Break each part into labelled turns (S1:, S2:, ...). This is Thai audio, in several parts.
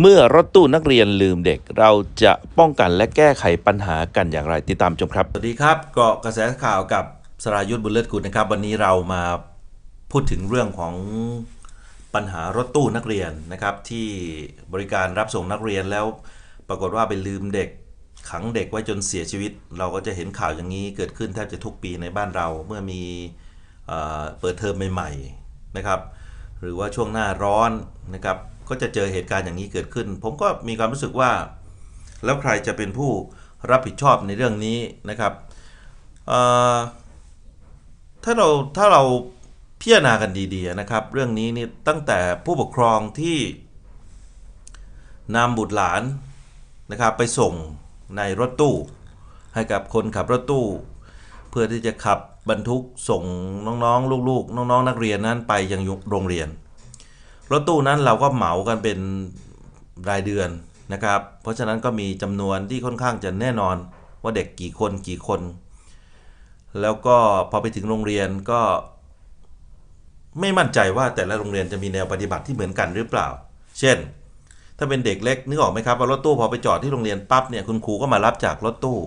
S1: เมื่อรถตู้นักเรียนลืมเด็ก เราจะป้องกันและแก้ไขปัญหากันอย่างไร ติดตามชมครับ สวัสดีครับเกาะกระแสข่าวกับสรายุทธบุญเลิศกุลนะครับ วันนี้เรามาพูดถึงเรื่องของปัญหารถตู้นักเรียนนะครับ ที่บริการรับส่งนักเรียนแล้ว ปรากฏว่าไปลืมเด็กขังเด็กไว้จนเสียชีวิต เราก็จะเห็นข่าวอย่างนี้เกิดขึ้นแทบจะทุกปีในบ้านเราเมื่อมีเอเปิดเทอมใหม่ๆนะครับ หรือว่าช่วงหน้าร้อนนะครับ ก็จะเจอเหตุการณ์อย่างนี้เกิดขึ้น ผมก็มีความรู้สึกว่า แล้วใครจะเป็นผู้รับผิดชอบในเรื่องนี้นะครับถ้าเราถ้าเราพิจารณากันดีๆนะครับ เรื่องนี้นี่ตั้งแต่ผู้ปกครองที่นำบุตรหลานนะครับไปส่งในรถตู้ ให้กับคนขับรถตู้ เพื่อที่จะขับบรรทุกส่งน้องๆ ลูกๆ น้องๆ นักเรียนนั้นไปยังโรงเรียน รถตู้นั้นเราก็เหมากันเป็นรายเดือนนะครับ เพราะฉะนั้นก็มีจำนวนที่ค่อนข้างจะแน่นอนว่าเด็กกี่คนกี่คน แล้วก็พอไปถึงโรงเรียนก็ ไม่มั่นใจว่าแต่ละโรงเรียนจะมีแนวปฏิบัติที่เหมือนกันหรือเปล่า เช่น ถ้าเป็นเด็กเล็กนึกออกไหมครับว่ารถตู้พอไปจอดที่โรงเรียนปั๊บเนี่ยคุณครูก็มารับจากรถตู้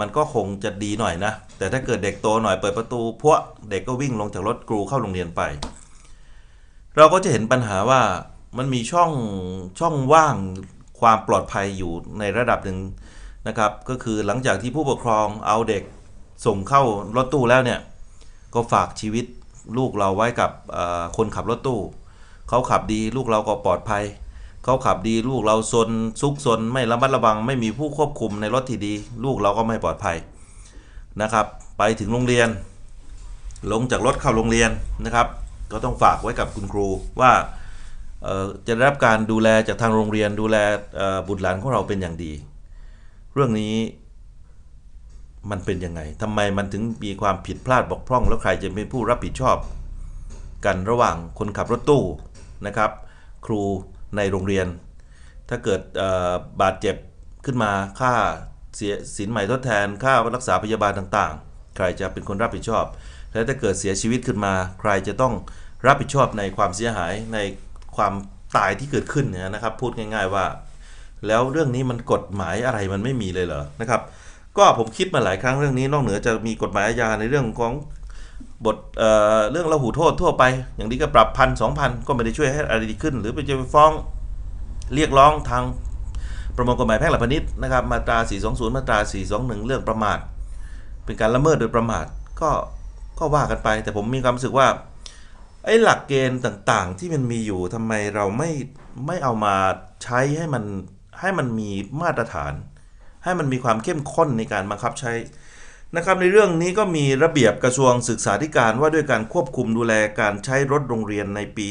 S1: มันก็คงจะดีหน่อยนะ แต่ถ้าเกิดเด็กโตหน่อยเปิดประตูพวกเด็กก็วิ่งลงจากรถครูเข้าโรงเรียนไป เราก็จะเห็นปัญหาว่ามันมีช่องช่องว่างความปลอดภัยอยู่ในระดับหนึ่งนะครับ ก็คือหลังจากที่ผู้ปกครองเอาเด็กส่งเข้ารถตู้แล้วเนี่ย ก็ฝากชีวิตลูกเราไว้กับคนขับรถตู้ เขาขับดีลูกเราก็ปลอดภัย เขาขับดีลูกเราซนซุกซนไม่ระมัดระวัง ไม่มีผู้ควบคุมในรถที่ดี ลูกเราก็ไม่ปลอดภัยนะครับ ไปถึงโรงเรียน ลงจากรถเข้าโรงเรียนนะครับ ก็ต้องฝากไว้กับคุณครูว่าจะได้รับการดูแลจากทางโรงเรียนดูแลบุตรหลานของเราเป็นอย่างดี เรื่องนี้มันเป็นยังไงทำไมมันถึงมีความผิดพลาดบกพร่อง แล้วใครจะเป็นผู้รับผิดชอบ กันระหว่างคนขับรถตู้นะครับ ครูในโรงเรียน ถ้าเกิดบาดเจ็บขึ้นมาค่าเสียสินใหม่ทดแทนค่ารักษาพยาบาลต่างๆ ใครจะเป็นคนรับผิดชอบ และถ้าเกิดเสียชีวิตขึ้นมา ใครจะต้อง รับผิดชอบในความเสียหายในความตายที่เกิดขึ้นนะครับ พูดง่าย ๆว่า แล้วเรื่องนี้มันกฎหมายอะไรมันไม่มีเลยเหรอนะครับ ก็ผมคิดมาหลายครั้งเรื่องนี้นอกเหนือจะมีกฎหมายอาญาในเรื่องของบทเอ่อเรื่องละหูโทษทั่วไป อย่างนี้ก็ปรับพันสองพันก็ไม่ได้ช่วยให้อะไรดีขึ้น หรือไปจะไปฟ้องเรียกร้องทางประมวลกฎหมายแพ่งและพาณิชย์นะครับมาตรา 420 มาตรา 421 เรื่องประมาท เป็นการละเมิดโดยประมาทก็ก็ว่ากันไป แต่ผมมีความรู้สึกว่า ไอ้หลักเกณฑ์ต่างๆ ที่มันมีอยู่ทำไมเราไม่ไม่เอามาใช้ให้มันให้มันมีมาตรฐาน ให้มันมีความเข้มข้นในการบังคับใช้นะครับในเรื่องนี้ก็มีระเบียบกระทรวงศึกษาธิการว่าด้วยการควบคุมดูแลการใช้รถโรงเรียนในปี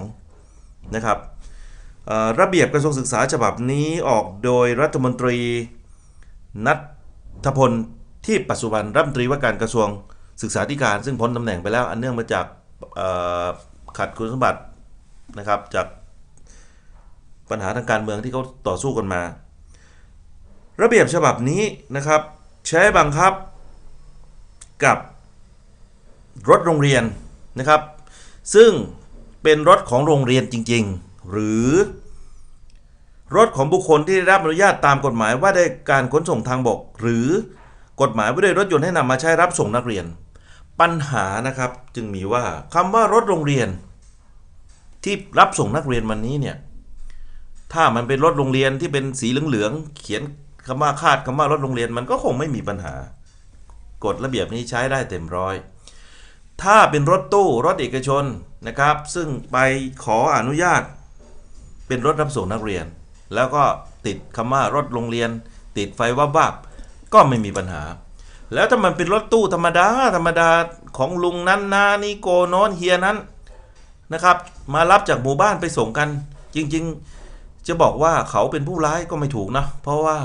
S1: 2562 นะครับระเบียบกระทรวงศึกษาฉบับนี้ออกโดยรัฐมนตรีนัทพลที่ปัจจุบันรัฐมนตรีว่าการกระทรวง ศึกษาธิการซึ่งพ้นตำแหน่งไปแล้ว อันเนื่องมาจากขัดคุณสมบัตินะครับ จากปัญหาทางการเมืองที่เขาต่อสู้กันมา ระเบียบฉบับนี้นะครับ ใช้บังคับกับรถโรงเรียนนะครับ ซึ่งเป็นรถของโรงเรียนจริง ๆ หรือ รถของบุคคลที่ได้รับอนุญาตตามกฎหมายว่าได้การขนส่งทางบก หรือ กฎหมายว่าด้วยรถยนต์ให้นำมาใช้รับส่งนักเรียน ปัญหานะครับจึงมีว่าคำว่ารถโรงเรียน ที่รับส่งนักเรียนวันนี้เนี่ยถ้ามันเป็นรถโรงเรียนที่เป็นสีเหลืองๆเขียนคำว่าคาดคำว่ารถโรงเรียนมันก็คงไม่มีปัญหากฎระเบียบนี้ใช้ได้เต็มร้อย ถ้าเป็นรถตู้รถเอกชนนะครับ ซึ่งไปขออนุญาต เป็นรถรับส่งนักเรียน แล้วก็ติดคำว่ารถโรงเรียน ติดไฟวับวับ ก็ไม่มีปัญหา แล้วถ้ามันเป็นรถตู้ธรรมดาธรรมดาของลุงนั้นนานี่โกโนอนเฮียนั้นนะครับ มารับจากหมู่บ้านไปส่งกัน จริงๆ จะบอกว่าเขาเป็นผู้ร้ายก็ไม่ถูกนะ เพราะว่า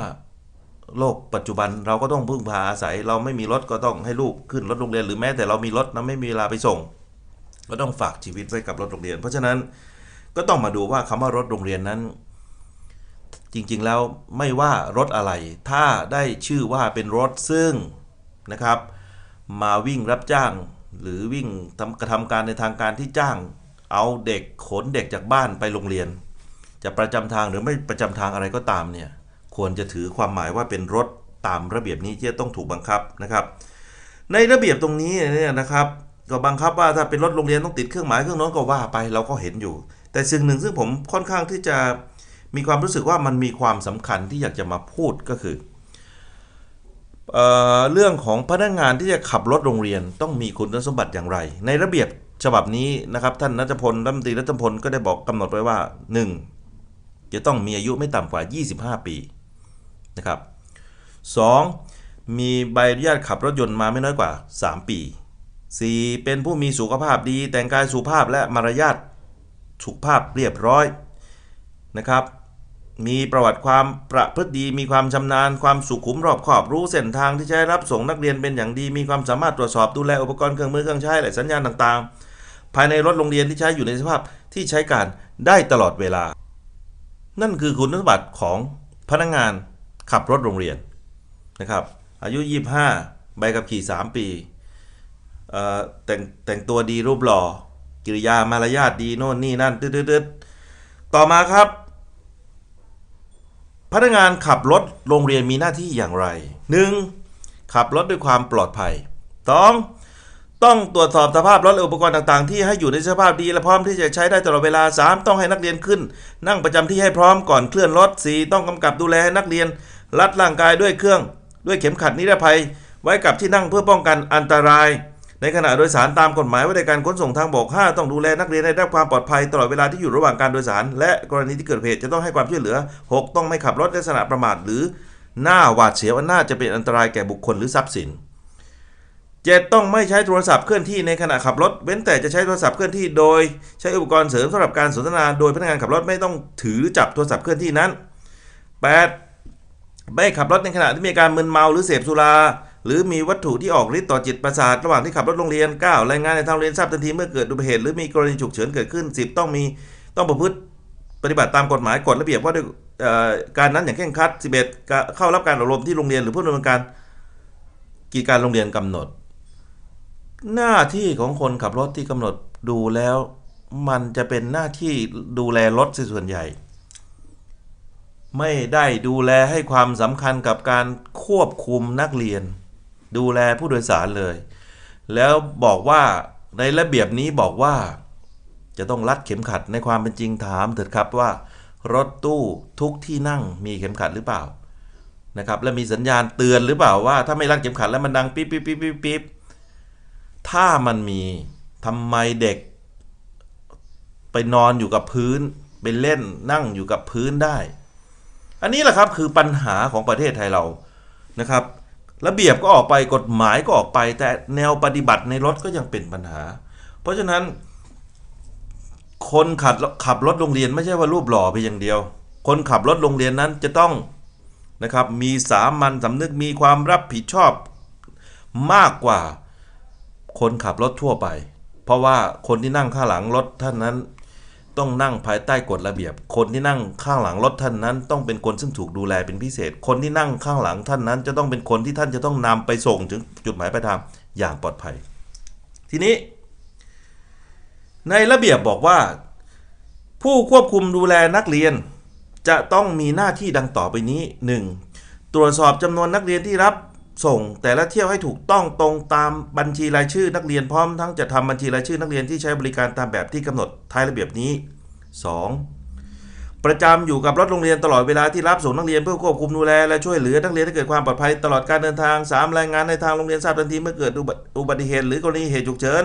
S1: โลกปัจจุบันเราก็ต้องพึ่งพาอาศัย เราไม่มีรถก็ต้องให้ลูกขึ้นรถโรงเรียนหรือแม้แต่เรามีรถนะไม่มีเวลาไปส่ง ก็ต้องฝากชีวิตไว้กับรถโรงเรียน เพราะฉะนั้นก็ต้องมาดูว่าคำว่ารถโรงเรียนนั้น จริงๆแล้วไม่ว่ารถอะไร ถ้าได้ชื่อว่าเป็นรถซึ่งนะครับ มาวิ่งรับจ้าง หรือวิ่งทำกระทำการในทางการที่จ้าง เอาเด็กขนเด็กจากบ้านไปโรงเรียน จะประจำทางหรือไม่ประจำทางอะไรก็ตามเนี่ยควรจะถือความหมายว่าเป็นรถตามระเบียบนี้ที่จะต้องถูกบังคับนะครับ ในระเบียบตรงนี้เนี่ยนะครับก็บังคับว่าถ้าเป็นรถโรงเรียนต้องติดเครื่องหมายเครื่องน้อนก็ว่าไปเราก็เห็นอยู่ แต่สิ่งหนึ่งซึ่งผมค่อนข้างที่จะ มีความรู้สึกว่ามันมีความสำคัญที่อยากจะมาพูดก็คือเออเรื่องของพนักงานที่จะขับรถโรงเรียนต้องมีคุณสมบัติอย่างไร ในระเบียบฉบับนี้นะครับ ท่านนัทพลรัฐมนตรีรัฐพลก็ได้บอกกำหนดไว้ว่า 1. จะต้องมีอายุไม่ต่ำกว่า 25 ปีนะครับ 2. มีใบอนุญาตขับรถยนต์มาไม่น้อยกว่า 3 ปี 4. เป็นผู้มีสุขภาพดีแต่งกายสุภาพและมารยาทสุขภาพเรียบร้อยนะครับ มีประวัติความประพฤติดี มีความชำนาญ ความสุขุมรอบคอบรู้เส้นทางที่ใช้รับส่งนักเรียนเป็นอย่างดี มีความสามารถตรวจสอบดูแลอุปกรณ์เครื่องมือเครื่องใช้และสัญญาณต่างๆ ภายในรถโรงเรียนที่ใช้อยู่ในสภาพที่ใช้การได้ตลอดเวลา นั่นคือคุณสมบัติของพนักงานขับรถโรงเรียนนะครับ อายุ 25 ใบขับขี่ 3 ปีเอ่อแต่งแต่งตัวดีรูปหล่อ กิริยามารยาทดีโน่นนี่นั่นตืดๆต่อมาครับ พนักงานขับรถโรงเรียนมีหน้าที่อย่างไร 1. ขับรถด้วยความปลอดภัย 2. ต้องตรวจสอบสภาพรถและอุปกรณ์ต่างๆ ที่ให้อยู่ในสภาพดีและพร้อมที่จะใช้ได้ตลอดเวลา 3. ต้องให้นักเรียนขึ้น นั่งประจำที่ให้พร้อมก่อนเคลื่อนรถ 4. ต้องกำกับดูแลให้นักเรียน รัดร่างกายด้วยเครื่อง ด้วยเข็มขัดนิรภัย ไว้กับที่นั่งเพื่อป้องกันอันตราย ในขณะโดยสารตามกฎหมายว่าในการขนส่งทางบก 5 ต้องดูแลนักเรียนให้ได้รับความปลอดภัยตลอดเวลาที่อยู่ระหว่างการโดยสาร และกรณีที่เกิดเหตุจะต้องให้ความช่วยเหลือ 6 ต้องไม่ขับรถในลักษณะประมาทหรือหน้าหวาดเสียวอันน่าจะเป็นอันตรายแก่บุคคลหรือทรัพย์สิน 7 ต้องไม่ใช้โทรศัพท์เคลื่อนที่ในขณะขับรถ เว้นแต่จะใช้โทรศัพท์เคลื่อนที่โดยใช้อุปกรณ์เสริมสำหรับการสนทนา โดยพนักงานขับรถไม่ต้องถือจับโทรศัพท์เคลื่อนที่นั้น 8 ไม่ขับรถในขณะที่มีการมึนเมาหรือเสพสุรา หรือมีวัตถุที่ออกฤทธิ์ต่อจิตประสาทระหว่างที่ขับรถโรงเรียน 9 รายงานในทางโรงเรียนทราบทันทีเมื่อเกิดอุบัติเหตุหรือมีกรณีฉุกเฉินเกิดขึ้น 10 ต้องมีต้องประพฤติปฏิบัติตามกฎหมายกฎระเบียบว่าด้วยการนั้นอย่างเคร่งครัด 11 เข้ารับการอบรมที่โรงเรียนหรือผู้ดำเนินการกิจการโรงเรียนกำหนด หน้าที่ของคนขับรถที่กำหนดดูแล้ว มันจะเป็นหน้าที่ดูแลรถส่วนใหญ่ ไม่ได้ดูแลให้ความสำคัญกับการควบคุมนักเรียน ดูแลผู้โดยสารเลย แล้วบอกว่าในระเบียบนี้บอกว่า จะต้องรัดเข็มขัดในความเป็นจริงถามเถิดครับว่า รถตู้ทุกที่นั่งมีเข็มขัดหรือเปล่านะครับและมีสัญญาณเตือนหรือเปล่าว่า ถ้าไม่รัดเข็มขัดแล้วมันดังปิ๊บปิ๊บปิ๊บปิ๊บปิ๊บถ้ามันมีทำไมเด็ก ไปนอนอยู่กับพื้นไปเล่นนั่งอยู่กับพื้นได้ อันนี้แหละครับคือปัญหาของประเทศไทยเรานะครับ ระเบียบก็ออกไปกฎหมายก็ออกไป แต่แนวปฏิบัติในรถก็ยังเป็นปัญหา เพราะฉะนั้น คนขับขับรถโรงเรียนไม่ใช่ว่ารูปหล่อเพียงอย่างเดียว คนขับรถโรงเรียนนั้นจะต้องนะครับมีสามัญสำนึกมีความรับผิดชอบมากกว่าคนขับรถทั่วไป เพราะว่าคนที่นั่งข้างหลังรถท่านนั้น ต้องนั่งภายใต้กฎระเบียบ คนที่นั่งข้างหลังรถท่านนั้น ต้องเป็นคนซึ่งถูกดูแลเป็นพิเศษ คนที่นั่งข้างหลังท่านนั้น จะต้องเป็นคนที่ท่านจะต้องนำไปส่งถึงจุดหมายปลายทางอย่างปลอดภัย ทีนี้ ในระเบียบบอกว่า ผู้ควบคุมดูแลนักเรียน จะต้องมีหน้าที่ดังต่อไปนี้ 1. ตรวจสอบจำนวนนักเรียนที่รับส่งแต่ละเที่ยวให้ถูกต้องตรงตามบัญชีรายชื่อนักเรียนพร้อมทั้งจะทำบัญชีรายชื่อนักเรียนที่ใช้บริการตามแบบที่กำหนดท้ายระเบียบนี้ 2. ประจำอยู่กับรถโรงเรียนตลอดเวลาที่รับส่งนักเรียนเพื่อควบคุมดูแลและช่วยเหลือนักเรียนให้เกิดความปลอดภัยตลอดการเดินทาง 3. รายงานในทางโรงเรียนทราบทันทีเมื่อเกิดอุบัติเหตุหรือกรณีเหตุฉุกเฉิน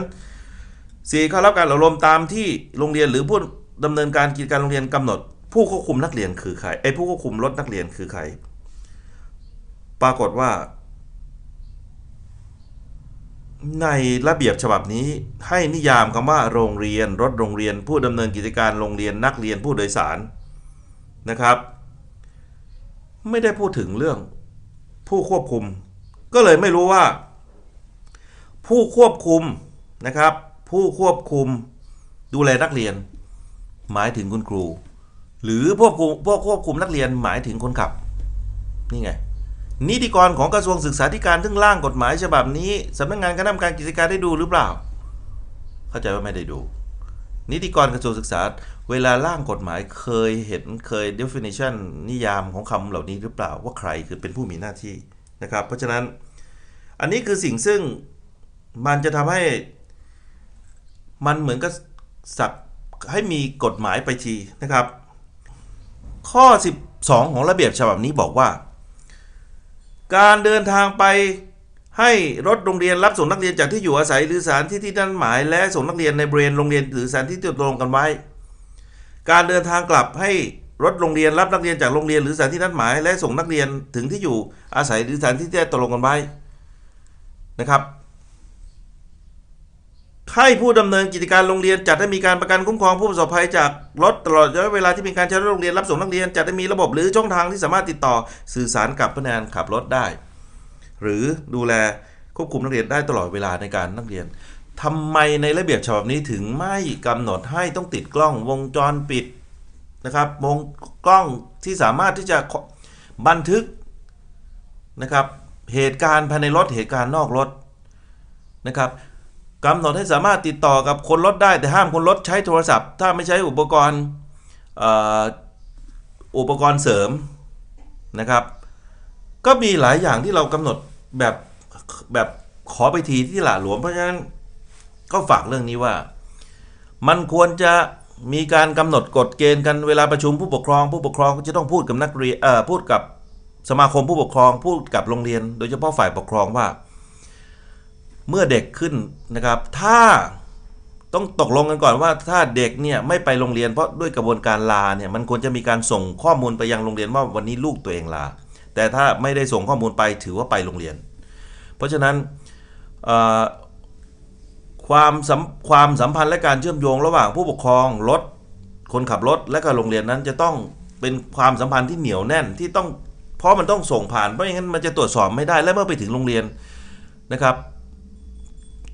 S1: 4. เข้ารับการอบรมตามที่โรงเรียนหรือผู้ดำเนินการกิจการโรงเรียนกำหนด ผู้ควบคุมนักเรียนคือใครไอ้ผู้ควบคุมรถนักเรียนคือใคร ปรากฏว่า ในระเบียบฉบับนี้ให้นิยามคำว่าโรงเรียน รถโรงเรียน ผู้ดำเนินกิจการโรงเรียนนักเรียนผู้โดยสารนะครับ ไม่ได้พูดถึงเรื่องผู้ควบคุม ก็เลยไม่รู้ว่า ผู้ควบคุมนะครับ ผู้ควบคุมดูแลนักเรียน หมายถึงคุณครู หรือพวกพวกควบคุมนักเรียนหมายถึงคนขับ นี่ไง นิติกรของกระทรวงศึกษาธิการซึ่งร่างกฎหมายฉบับนี้สำนักงานคณะกรรมการกิจการได้ดูหรือเปล่า เข้าใจว่าไม่ได้ดู นิติกรกระทรวงศึกษา เวลาร่างกฎหมายเคยเห็นเคย definition นิยามของคำเหล่านี้หรือเปล่าว่าใครคือเป็นผู้มีหน้าที่นะครับ เพราะฉะนั้นอันนี้คือสิ่งซึ่งมันจะทำให้มันเหมือนกับสักให้มีกฎหมายไปทีนะครับ ข้อ 12 ของระเบียบฉบับนี้บอกว่า การเดินทางไปให้รถโรงเรียนรับส่งนักเรียนจากที่อยู่อาศัยหรือสถานที่ที่นัดหมาย และส่งนักเรียนในบริเวณโรงเรียนหรือสถานที่ที่ตกลงกันไว้ การเดินทางกลับให้รถโรงเรียนรับนักเรียนจากโรงเรียนหรือสถานที่นัดหมาย และส่งนักเรียนถึงที่อยู่อาศัยหรือสถานที่ที่ได้ตกลงกันไว้นะครับ ให้ผู้ดำเนินกิจการโรงเรียนจัดให้มีการประกันคุ้มครองผู้ประสบภัยจากรถตลอดระยะเวลาที่มีการใช้รถโรงเรียนรับส่งนักเรียนจัดให้มีระบบหรือช่องทางที่สามารถติดต่อสื่อสารกับพนักงานขับรถได้ หรือดูแลควบคุมนักเรียนได้ตลอดเวลาในการนักเรียนทำไมในระเบียบฉบับนี้ถึงไม่กำหนดให้ต้องติดกล้องวงจรปิดนะครับวงกล้องที่สามารถที่จะบันทึกนะครับเหตุการณ์ภายในรถเหตุการณ์นอกรถนะครับ กำหนดให้สามารถติดต่อกับคนรถได้ แต่ห้ามคนรถใช้โทรศัพท์ ถ้าไม่ใช้อุปกรณ์อุปกรณ์เสริมนะครับ ก็มีหลายอย่างที่เรากำหนดแบบแบบขอไปทีที่หละหลวม เพราะฉะนั้นก็ฝากเรื่องนี้ว่า มันควรจะมีการกำหนดกฎเกณฑ์กันเวลาประชุมผู้ปกครอง ผู้ปกครองก็จะต้องพูดกับนักเรียนพูดกับสมาคมผู้ปกครอง พูดกับโรงเรียน โดยเฉพาะฝ่ายปกครองว่า เมื่อเด็กขึ้นนะครับ ถ้าต้องตกลงกันก่อนว่าถ้าเด็กเนี่ยไม่ไปโรงเรียนเพราะด้วยกระบวนการลาเนี่ยมันควรจะมีการส่งข้อมูลไปยังโรงเรียนว่าวันนี้ลูกตัวเองลา แต่ถ้าไม่ได้ส่งข้อมูลไปถือว่าไปโรงเรียน เพราะฉะนั้นความสัมความสัมพันธ์และการเชื่อมโยงระหว่างผู้ปกครองรถคนขับรถและก็โรงเรียนนั้นจะต้องเป็นความสัมพันธ์ที่เหนียวแน่นที่ต้องเพราะมันต้องส่งผ่านเพราะอย่างนั้นมันจะตรวจสอบไม่ได้และเมื่อไปถึงโรงเรียนนะครับ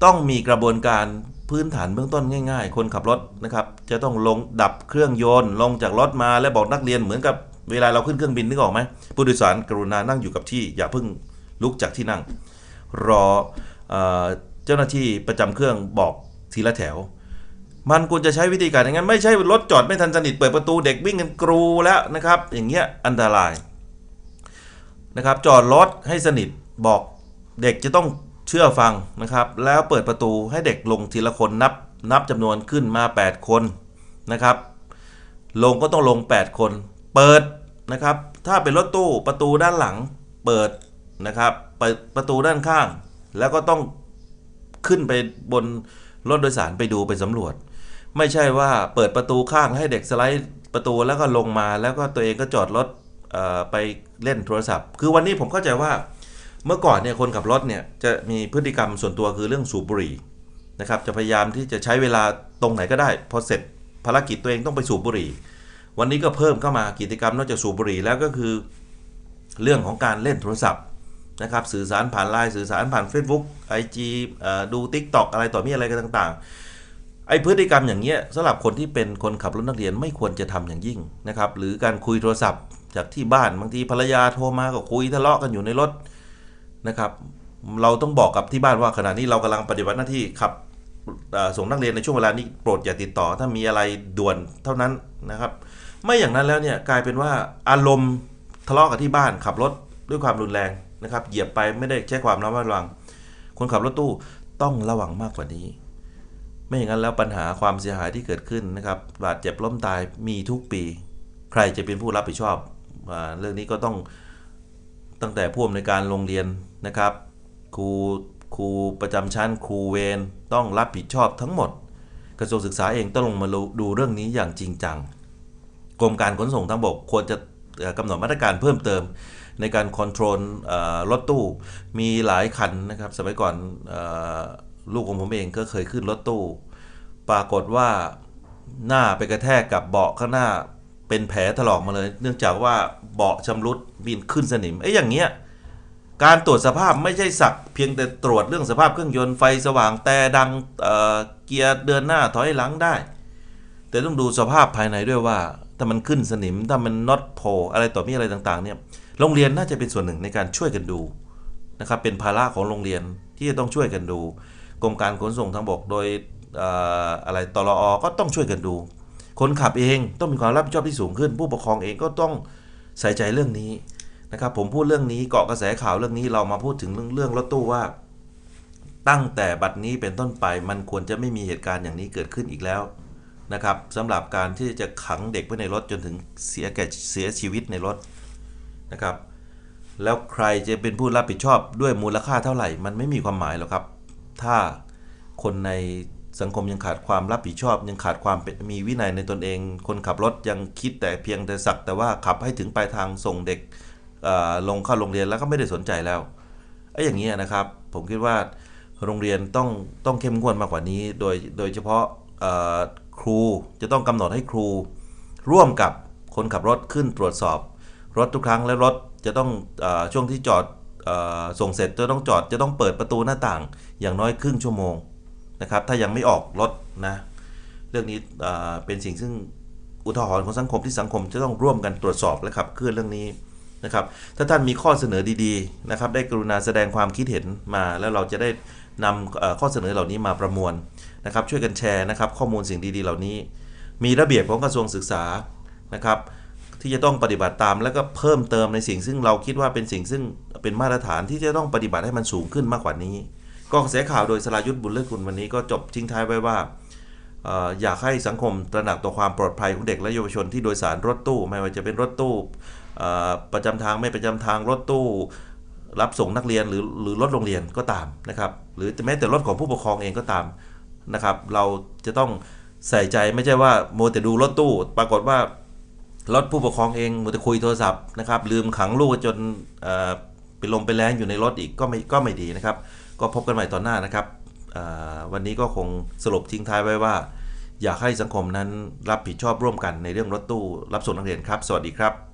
S1: ต้องมีกระบวนการพื้นฐานเบื้องต้นง่าย ๆ คนขับรถนะครับ จะต้องลงดับเครื่องยนต์ ลงจากรถมาและบอกนักเรียนเหมือนกับเวลาเราขึ้นเครื่องบินนึกออกไหมผู้โดยสารกรุณานั่งอยู่กับที่ อย่าเพิ่งลุกจากที่นั่ง รอเอเจ้าหน้าที่ประจำเครื่องบอกทีละแถว มันควรจะใช้วิธีการอย่างนั้นไม่ใช่รถจอดไม่ทันสนิทเปิดประตูเด็กวิ่งกันกรูแล้วนะครับ อย่างเงี้ยอันตรายนะครับจอดรถให้สนิทบอกเด็กจะต้อง เชื่อฟังนะครับ แล้วเปิดประตูให้เด็กลงทีละคนนับนับจำนวนขึ้นมา 8 คนนะครับ ลงก็ต้องลง 8 คน เปิดนะครับ ถ้าเป็นรถตู้ประตูด้านหลังเปิดนะครับเปิดประตูด้านข้าง แล้วก็ต้องขึ้นไปบนรถโดยสารไปดูไปสำรวจ ไม่ใช่ว่าเปิดประตูข้างให้เด็กสไลด์ประตูแล้วก็ลงมา แล้วก็ตัวเองก็จอดรถไปเล่นโทรศัพท์ คือวันนี้ผมเข้าใจว่า เมื่อก่อนเนี่ยคนขับรถเนี่ยจะมีพฤติกรรมส่วนตัวคือเรื่องสูบบุหรี่นะครับจะพยายามที่จะใช้เวลาตรงไหนก็ได้ พอเสร็จภารกิจตัวเองต้องไปสูบบุหรี่ วันนี้ก็เพิ่มเข้ามากิจกรรมนอกจากสูบบุหรี่แล้วก็คือ เรื่องของการเล่นโทรศัพท์นะครับสื่อสารผ่านไลน์สื่อสารผ่าน Facebook IG เอ่อดู TikTok อะไรต่อมีอะไรกันต่างๆ ไอพฤติกรรมอย่างเงี้ยสำหรับคนที่เป็นคนขับรถนักเรียนไม่ควรจะทำอย่างยิ่งนะครับหรือการคุยโทรศัพท์ จากที่บ้านบางทีภรรยาโทรมาก็คุยทะเลาะกันอยู่ในรถ นะครับ เราต้องบอกกับที่บ้านว่าขณะนี้เรากำลังปฏิบัติหน้าที่ขับส่งนักเรียนในช่วงเวลานี้โปรดอย่าติดต่อ ถ้ามีอะไรด่วนเท่านั้นนะครับ ไม่อย่างนั้นแล้วเนี่ยกลายเป็นว่าอารมณ์ทะเลาะกับที่บ้านขับรถด้วยความรุนแรงนะครับ เหยียบไปไม่ได้ใช้ความระมัดระวัง คนขับรถตู้ต้องระวังมากกว่านี้ ไม่อย่างนั้นแล้วปัญหาความเสียหายที่เกิดขึ้นนะครับบาดเจ็บล้มตายมีทุกปี ใครจะเป็นผู้รับผิดชอบอเรื่องนี้ก็ต้องตั้งแต่ผู้อำนวยการโรงเรียน นะครับครูครูประจำชั้นครูเวรต้องรับผิดชอบทั้งหมด กระทรวงศึกษาเองต้องลงมาดูเรื่องนี้อย่างจริงจังกรมการขนส่งทางบกควรจะเอ่อกำหนดมาตรการเพิ่มเติม ในการคอนโทรลรถตู้มีหลายคันนะครับ สมัยก่อนออลูกของผมเองก็เคยขึ้นรถตู้ ปรากฏว่าหน้าไปกระแทกกับเบาะข้างหน้าเป็นแผลถลอกมาเลย เนื่องจากว่าเบาะชำรุดบินขึ้นสนิมไอ้อย่างเงี้ย การตรวจสภาพไม่ใช่สักเพียงแต่ตรวจเรื่องสภาพเครื่องยนต์ไฟสว่างแต่ดังเเกียร์เดินหน้าถอยหลังได้ แต่ต้องดูสภาพภายในด้วยว่า ถ้ามันขึ้นสนิมถ้ามันน็อตโผอะไรต่อมีอะไรต่างๆเนี่ยโรงเรียนน่าจะเป็นส่วนหนึ่งในการช่วยกันดูนะครับเป็นภาระของโรงเรียนที่จะต้องช่วยกันดู กรมการขนส่งทางบกโดยอะไรตลอก็ต้องช่วยกันดู คนขับเองต้องมีความรับผิดชอบที่สูงขึ้น ผู้ปกครองเองก็ต้องใส่ใจเรื่องนี้ นะครับผมพูดเรื่องนี้เกาะกระแสข่าวเรื่องนี้เรามาพูดถึงเรื่องเรื่องรถตู้ว่า ตั้งแต่บัดนี้เป็นต้นไปมันควรจะไม่มีเหตุการณ์อย่างนี้เกิดขึ้นอีกแล้วนะครับสำหรับการที่จะขังเด็กไว้ในรถจนถึงเสียแก่เสียชีวิตในรถนะครับ แล้วใครจะเป็นผู้รับผิดชอบด้วยมูลค่าเท่าไหร่ มันไม่มีความหมายหรอกครับ ถ้าคนในสังคมยังขาดความรับผิดชอบ ยังขาดความมีวินัยในตนเอง คนขับรถยังคิดแต่เพียงแต่สัก แต่ว่าขับให้ถึงปลายทางส่งเด็ก ลงเข้าโรงเรียนแล้วก็ไม่ได้สนใจแล้วไอ้อย่างนี้นะครับ ผมคิดว่าโรงเรียนต้องต้องเข้มงวดมากกว่านี้ โดยโดยเฉพาะครูจะต้องกำหนดให้ครู ร่วมกับคนขับรถขึ้นตรวจสอบ รถทุกครั้งและรถจะต้องอช่วงที่จอดอส่งเสร็จจะต้องจอดจะต้องเปิดประตูหน้าต่างอย่างน้อยครึ่งชั่วโมงนะครับ ถ้ายังไม่ออกรถนะ เรื่องนี้เอ่อเป็นสิ่งซึ่งอุทาหรณ์ของสังคมที่สังคมจะต้องร่วมกันตรวจสอบและขับเคลื่อนเรื่องนี้ นะครับ ถ้าท่านมีข้อเสนอดีๆนะครับ ได้กรุณาแสดงความคิดเห็นมาแล้วเราจะได้นำข้อเสนอเหล่านี้มาประมวลนะครับ ช่วยกันแชร์นะครับ ข้อมูลสิ่งดีๆเหล่านี้ มีระเบียบของกระทรวงศึกษานะครับ ที่จะต้องปฏิบัติตามแล้วก็เพิ่มเติมในสิ่งซึ่งเราคิดว่าเป็นสิ่งซึ่งเป็นมาตรฐานที่จะต้องปฏิบัติให้มันสูงขึ้นมากกว่านี้ก็กระแสข่าวโดยสรายุทธบุญเลิศกุลวันนี้ก็จบทิ้งท้ายไว้ว่า อยากให้สังคมตระหนักต่อความปลอดภัยของเด็กและเยาวชนที่โดยสารรถตู้ ไม่ว่าจะเป็นรถตู้ประจำทางไม่ประจำทางรถตู้ รับส่งนักเรียนหรือหรือรถโรงเรียนก็ตามนะครับ หรือแม้แต่รถของผู้ปกครองเองก็ตามนะครับ เราจะต้องใส่ใจไม่ใช่ว่าโมแต่ดูรถตู้ ปรากฏว่ารถผู้ปกครองเองมัวแต่คุยโทรศัพท์นะครับลืมขังลูกจนเป็นลมเป็นแรงอยู่ในรถอีกก็ไม่ก็ไม่ดีนะครับ ก็พบกันใหม่ตอนหน้านะครับ วันนี้ก็คงสรุปทิ้งท้ายไว้ว่า อยากให้สังคมนั้นรับผิดชอบร่วมกันในเรื่องรถตู้รับส่งนักเรียนครับ สวัสดีครับ